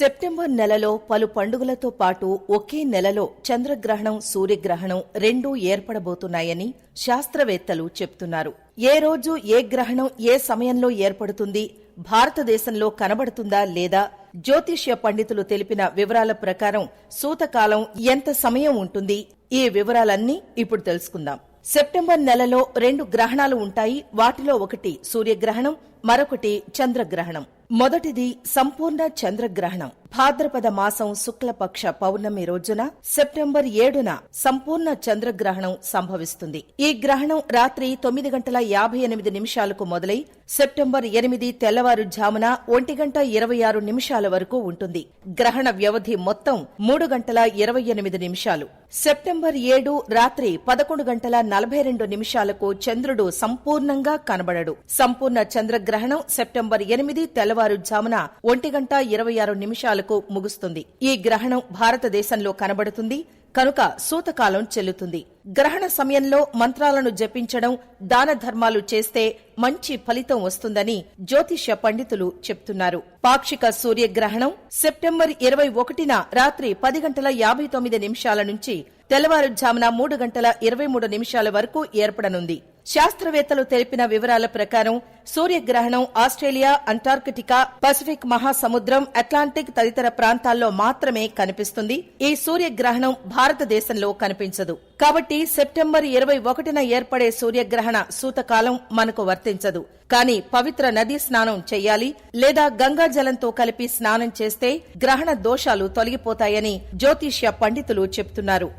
September నెలలో పలు పండుగలతో పాటు ఒకే నెలలో చంద్రగ్రహణం సూర్యగ్రహణం రెండూ ఏర్పడబోతున్నాయని శాస్త్రవేత్తలు చెప్తున్నారు. ఏ రోజు ఏ గ్రహణం ఏ సమయంలో ఏర్పడుతుంది భారతదేశంలో కనబడుతుందా లేదా జ్యోతిష్య పండితులు తెలిపిన వివరాల ప్రకారం సూతకాలం ఎంత సమయం ఉంటుంది ఈ వివరాలన్నీ ఇప్పుడు తెలుసుకుందాం. సెప్టెంబర్ నెలలో రెండు గ్రహణాలు ఉంటాయి వాటిలో ఒకటి సూర్యగ్రహణం మరొకటి చంద్రగ్రహణం. మొదటిది సంపూర్ణ చంద్రగ్రహణం. భాద్రపద మాసం శుక్లపక్ష పౌర్ణమి రోజున సెప్టెంబర్ ఏడున సంపూర్ణ చంద్రగ్రహణం సంభవిస్తుంది. ఈ గ్రహణం రాత్రి తొమ్మిది గంటల యాభై ఎనిమిది నిమిషాలకు మొదలై సెప్టెంబర్ ఎనిమిది తెల్లవారుజామున ఒంటి గంట ఇరవై ఆరు నిమిషాల వరకు ఉంటుంది. గ్రహణ వ్యవధి మొత్తం మూడు గంటల ఇరవై ఎనిమిది నిమిషాలు. సెప్టెంబర్ ఏడు రాత్రి పదకొండు గంటల నలభై రెండు నిమిషాలకు చంద్రుడు సంపూర్ణంగా కనబడడు. సంపూర్ణ చంద్రగ్రహణం గ్రహణం సెప్టెంబర్ ఎనిమిది తెల్లవారుజామున ఒంటి గంట ఇరవై ఆరు నిమిషాలకు ముగుస్తుంది. ఈ గ్రహణం భారతదేశంలో కనబడుతుంది. కనుక సూతకాలం చెల్లుతుంది. గ్రహణ సమయంలో మంత్రాలను జపించడం దాన ధర్మాలు చేస్తే మంచి ఫలితం వస్తుందని జ్యోతిష్య పండితులు చెప్తున్నారు. పాక్షిక సూర్యగ్రహణం సెప్టెంబర్ ఇరవై ఒకటిన రాత్రి పది గంటల యాభై తొమ్మిది నిమిషాల నుంచి తెల్లవారుజామున మూడు గంటల ఇరవై మూడు నిమిషాల వరకు ఏర్పడనుంది. శాస్త్రవేత్తలు తెలిపిన వివరాల ప్రకారం సూర్యగ్రహణం ఆస్ట్రేలియా అంటార్కిటికా పసిఫిక్ మహాసముద్రం అట్లాంటిక్ తదితర ప్రాంతాల్లో మాత్రమే కనిపిస్తుంది. ఈ సూర్యగ్రహణం భారతదేశంలో కనిపించదు. కాబట్టి సెప్టెంబర్ ఇరవై ఒకటిన ఏర్పడే సూర్యగ్రహణ సూతకాలం మనకు వర్తించదు. కానీ పవిత్ర నదీ స్నానం చెయ్యాలి లేదా గంగా జలంతో కలిపి స్నానం చేస్తే గ్రహణ దోషాలు తొలగిపోతాయని జ్యోతిష్య పండితులు చెప్తున్నారు.